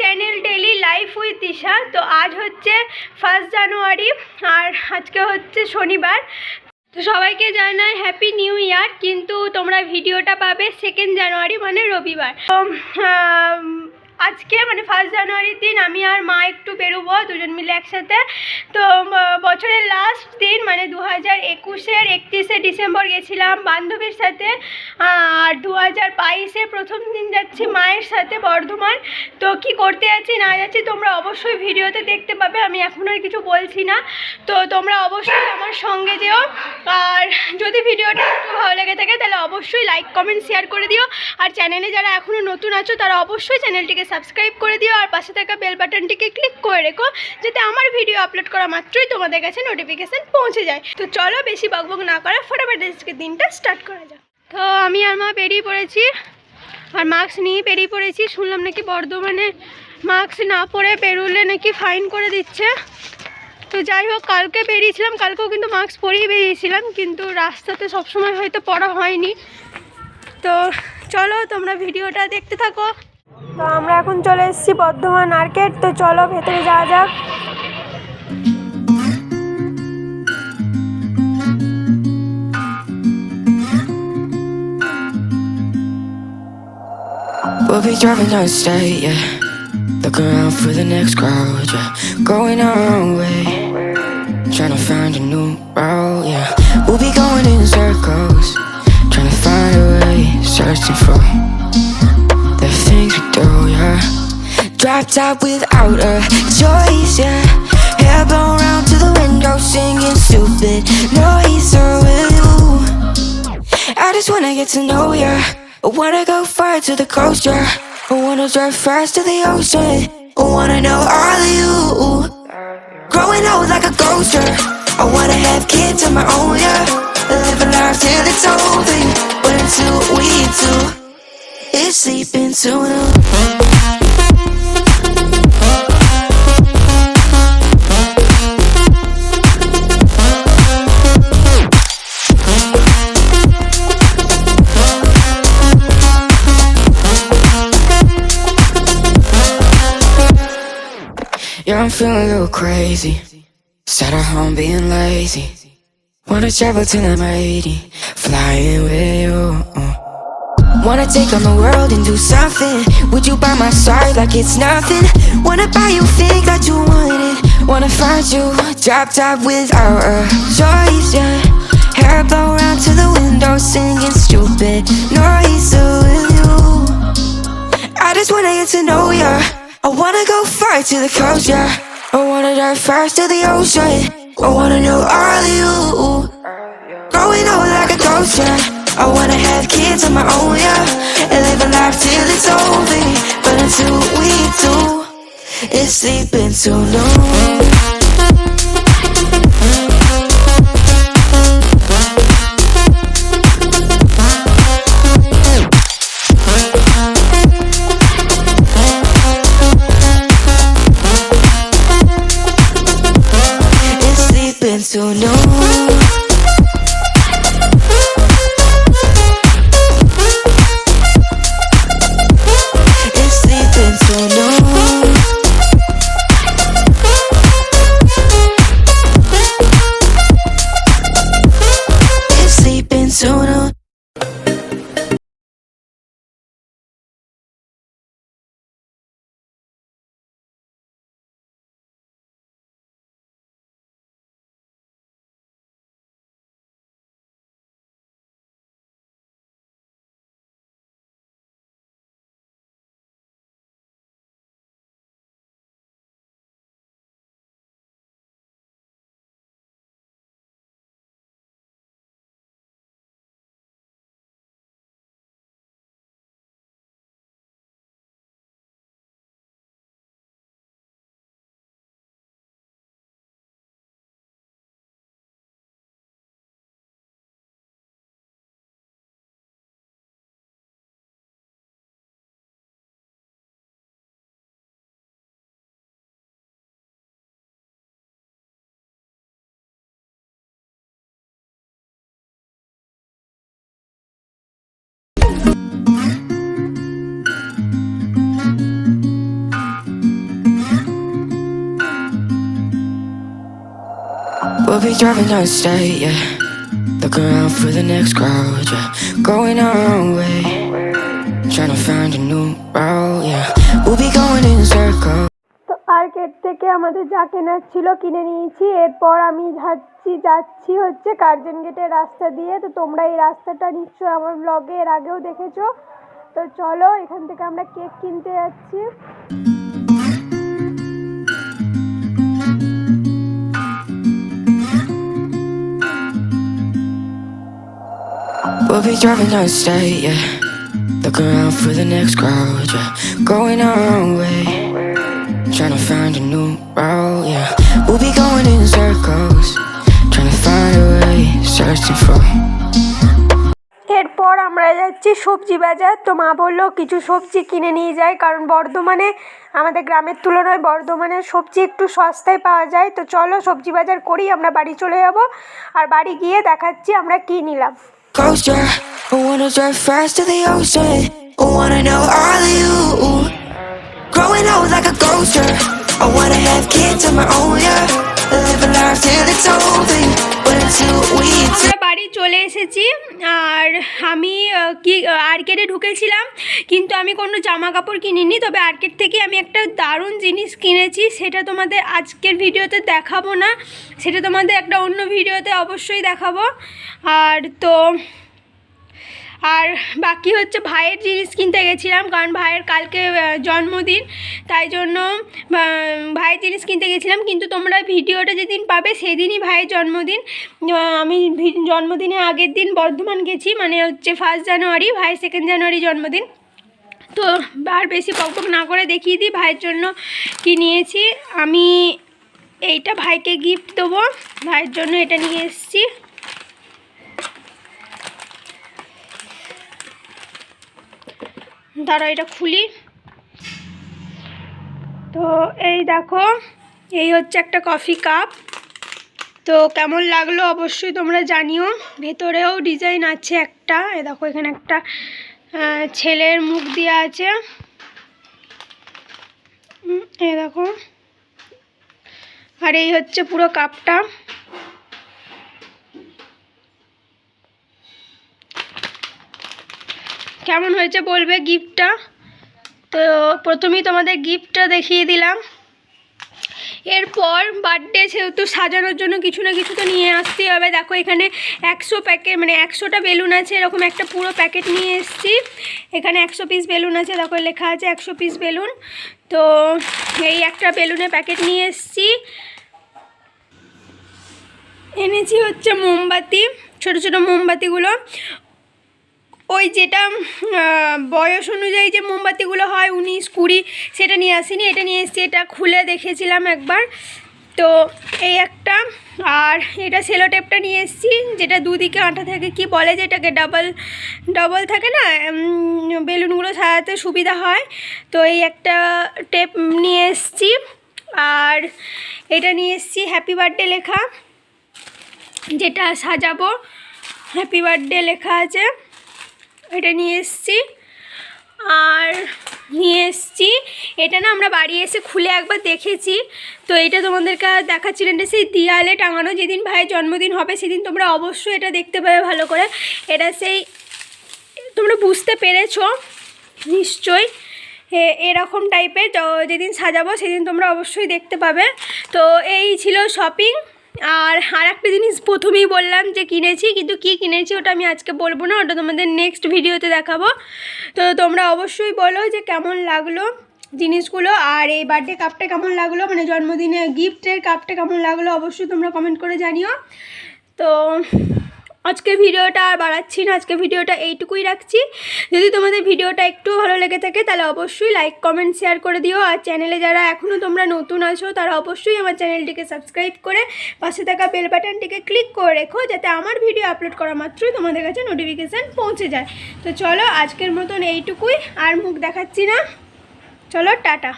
Channel daily life with Isha তো আজ হচ্ছে ফার্স্ট জানুয়ারি আর আজকে হচ্ছে শনিবার। তো সবাইকে জানাই হ্যাপি নিউ ইয়ার কিন্তু তোমরা ভিডিওটা পাবে সেকেন্ড জানুয়ারি মানে রবিবার। তো আজকে মানে ফার্স্ট জানুয়ারির দিন আমি আর মা একটু বেরোবো, দুজন মিলে একসাথে। তো বছরের লাস্ট দিন মানে দু হাজার একুশের একত্রিশে ডিসেম্বর গেছিলাম বান্ধবীর সাথে। আর দু হাজার বাইশে প্রথম দিন যাচ্ছি মায়ের সাথে বর্ধমান। তো কি করতে যাচ্ছি না যাচ্ছি তোমরা অবশ্যই ভিডিওতে দেখতে পাবে, আমি এখন আর কিছু বলছি না। তো তোমরা অবশ্যই আমার সঙ্গে যেও। আর যদি ভিডিওটা একটু ভালো লেগে থাকে, তাহলে অবশ্যই লাইক কমেন্ট শেয়ার করে দিও। আর চ্যানেলে যারা এখনও নতুন আছো, তারা অবশ্যই চ্যানেলটিকে সাবস্ক্রাইব করে দিও আর পাশে থাকা বেল বাটনটিকে ক্লিক করে রেখো, যাতে আমার ভিডিও আপলোড করা মাত্রই তোমাদের কাছে নোটিফিকেশান পৌঁছে যায়। তো চলো বেশি বকবক না করে, ফটাফট আজকে দিনটা স্টার্ট করা যাক। তো আমি আর মা বেরিয়ে পড়েছি, আর মাস্ক নিয়ে বেরিয়ে পড়েছি, শুনলাম নাকি বর্ধমানে মাস্ক না পরে বেরোলে নাকি ফাইন করে দিচ্ছে। তো যাই হোক, কালকে বেরিয়েছিলাম, কালকেও কিন্তু মাস্ক পরেই বেরিয়েছিলাম, কিন্তু রাস্তাতে সবসময় হয়তো পড়া হয়নি। তো চলো তোমরা ভিডিওটা দেখতে থাকো। তো আমরা এখন চলে এসেছি বর্ধমান মার্কেট তো চলো ভেতরে যাওয়া যাক We'll be driving down the state, yeah. Look around for the next crowd, yeah. Going our own way. Trying to find a new route, yeah. We'll be going in circles. Trying to find a way. Searching for do, yeah. Drop top without a choice, yeah. Hair blown round to the window, singing stupid noise oh, with you. I just wanna get to know ya. I wanna go far to the coast, yeah. I wanna drive fast to the ocean. I wanna know all of you. Growing old like a ghost, yeah. I wanna have kids of my own, yeah. It's sleeping soon. Yeah, I'm feeling a little crazy. Sat at home being lazy. Wanna travel till I'm 80, flying with you. Wanna take on the world and do something. Would you by my side like it's nothing? Wanna buy you things that you wanted. Wanna find you drop top without a choice, yeah. Hair blow round to the window, singing stupid noise with you. I just wanna get to know ya. I wanna go far to the coast, yeah. I wanna dive fast to the ocean. I wanna know all of you. Growing old like a ghost, yeah. I wanna have kids of my own, yeah. And live a life till it's over. But until we do, it's sleeping too long. We'll be driving down state, yeah. Look around for the next crowd, yeah. Going our own way. Trying to find a new route, yeah. We'll be going in circles. তো থেকে আমাদের যা কেনার ছিল কিনে নিয়েছি এরপর আমি যাচ্ছি যাচ্ছি হচ্ছে কার্জন গেটের রাস্তা দিয়ে তো তোমরা এই রাস্তাটা নিশ্চয়ই আমার ব্লগে এর আগেও দেখেছ তো চলো এখান থেকে আমরা কেক কিনতে যাচ্ছি We'll be driving down state, yeah. Look around for the next crowd, yeah. Going our own way. Trying to find a new route, yeah. We'll be going in circles. Trying to find a way, searching for. এরপর আমরা যাচ্ছি সবজি বাজার তো মা বলল কিছু সবজি কিনে নিয়ে যাই কারণ বর্ধমানে আমাদের গ্রামের তুলনায় বর্ধমানের সবজি একটু সস্তায় পাওয়া যায় তো চলো সবজি বাজার করি আমরা বাড়ি চলে যাব আর বাড়ি গিয়ে দেখাচ্ছি আমরা কী নিলাম coaster. I wanna drive fast to the ocean. I wanna know all of you. Growing old like a coaster. I wanna have kids on my own, yeah. living life till it's over. But until we. Bye. চলে এসেছি। আর আমি কি আর্কেডে ঢুকেছিলাম, কিন্তু আমি কোনো জামা কাপড় কিনিনি। তবে আর্কেড থেকে আমি একটা দারুণ জিনিস কিনেছি, সেটা তোমাদের আজকের ভিডিওতে দেখাবো না। সেটা তোমাদের একটা অন্য ভিডিওতে অবশ্যই দেখাবো। আর তো, আর বাকি হচ্ছে ভাইয়ের জিনিস কিনতে গেছিলাম, কারণ ভাইয়ের কালকে জন্মদিন। তাই জন্য ভাইয়ের জিনিস কিনতে গেছিলাম, কিন্তু তোমরা ভিডিওটা যেদিন পাবে সেদিনই ভাইয়ের জন্মদিন। আমি জন্মদিনের আগের দিন বর্ধমান গেছি মানে হচ্ছে ফার্স্ট জানুয়ারি ভাইয়ের সেকেন্ড জানুয়ারি জন্মদিন। তো আর বেশি পকপক না করে দেখিয়ে দিই, ভাইয়ের জন্য কি নিয়েছি। আমি এইটা ভাইকে গিফট দেবো, ভাইয়ের জন্য এটা নিয়ে এসেছি। দাঁড়া এটা খুলি। তো এই দেখো, এই হচ্ছে একটা কফি কাপ তো কেমন লাগল অবশ্যই তোমরা জানিও। ভেতরেও ডিজাইন আছে একটা। এ দেখো, এখানে একটা ছেলের মুখ দেওয়া আছে। এই দেখো। আর এই হচ্ছে পুরো কাপটা কেমন হয়েছে বলবে গিফটটা তো প্রথমেই তোমাদের গিফটটা দেখিয়ে দিলাম। এরপর বার্থডে সেহেতু সাজানোর জন্য কিছু না কিছু তো নিয়ে আসতেই হবে। দেখো এখানে একশো প্যাকেট মানে একশোটা বেলুন আছে, এরকম একটা পুরো প্যাকেট নিয়ে এসেছি। এখানে একশো পিস বেলুন আছে, দেখো লেখা আছে একশো পিস বেলুন। তো এই একটা বেলুনের প্যাকেট নিয়ে এসেছি। এনেছি হচ্ছে মোমবাতি, ছোট ছোট মোমবাতিগুলো। ওই যেটা বয়স অনুযায়ী যে মোমবাতিগুলো হয় উনিশ কুড়ি, সেটা নিয়ে আসিনি, এটা নিয়ে এসেছি, এটা খুলে দেখেছিলাম একবার। তো এই একটা, আর এটা সেলো টেপটা নিয়ে এসেছি, যেটা দুদিকে আঁটা থাকে, কি বলে যে এটাকে ডাবল ডাবল থাকে না বেলুনগুলো সাজাতে সুবিধা হয়। তো এই একটা টেপ নিয়ে এসেছি, আর এটা নিয়ে এসেছি, হ্যাপি বার্থডে লেখা, যেটা সাজাবো, হ্যাপি বার্থডে লেখা আছে। এটা নিয়ে এসেছি। আর নিয়ে এসেছি। এটা না আমরা বাড়ি এসে খুলে একবার দেখেছি। তো এটা তোমাদেরকে দেখাচ্ছিলেন এটা সেই দেয়ালে টাঙানো যেদিন ভাইয়ের জন্মদিন হবে সেদিন তোমরা অবশ্যই এটা দেখতে পাবে ভালো করে। এটা সেই, তোমরা বুঝতে পেরেছ, নিশ্চয়ই। এ- এরকম টাইপের যেদিন সাজাবো সেদিন তোমরা অবশ্যই দেখতে পাবে। তো এই ছিল শপিং আর আর একটা জিনিস প্রথমেই বললাম যে কিনেছি, কিন্তু কি কিনেছি ওটা আমি আজকে বলব না, ওটা তোমাদের নেক্সট ভিডিওতে দেখাবো। তো তোমরা অবশ্যই বলো যে কেমন লাগল জিনিসগুলো, আর এই বার্থডে কাপটা কেমন লাগল মানে জন্মদিনে গিফটের কাপটা কেমন লাগল অবশ্যই তোমরা কমেন্ট করে জানিও। তো আজকের ভিডিওটা আর বাড়াচ্ছি না আজকে ভিডিওটা এইটুকুই রাখছি। যদি তোমাদের ভিডিওটা একটু ভালো লেগে থাকে, তাহলে অবশ্যই লাইক কমেন্ট শেয়ার করে দিও। আর চ্যানেলে যারা এখনও তোমরা নতুন আছো, তারা অবশ্যই আমার চ্যানেলটিকে সাবস্ক্রাইব করে পাশে থাকা বেল বাটনটিকে ক্লিক করে রেখো, যাতে আমার ভিডিও আপলোড করা মাত্রই তোমাদের কাছে নোটিফিকেশান পৌঁছে যায়। তো চলো আজকের মতন এইটুকুই, আর মুখ দেখাচ্ছি না। চলো, টাটা।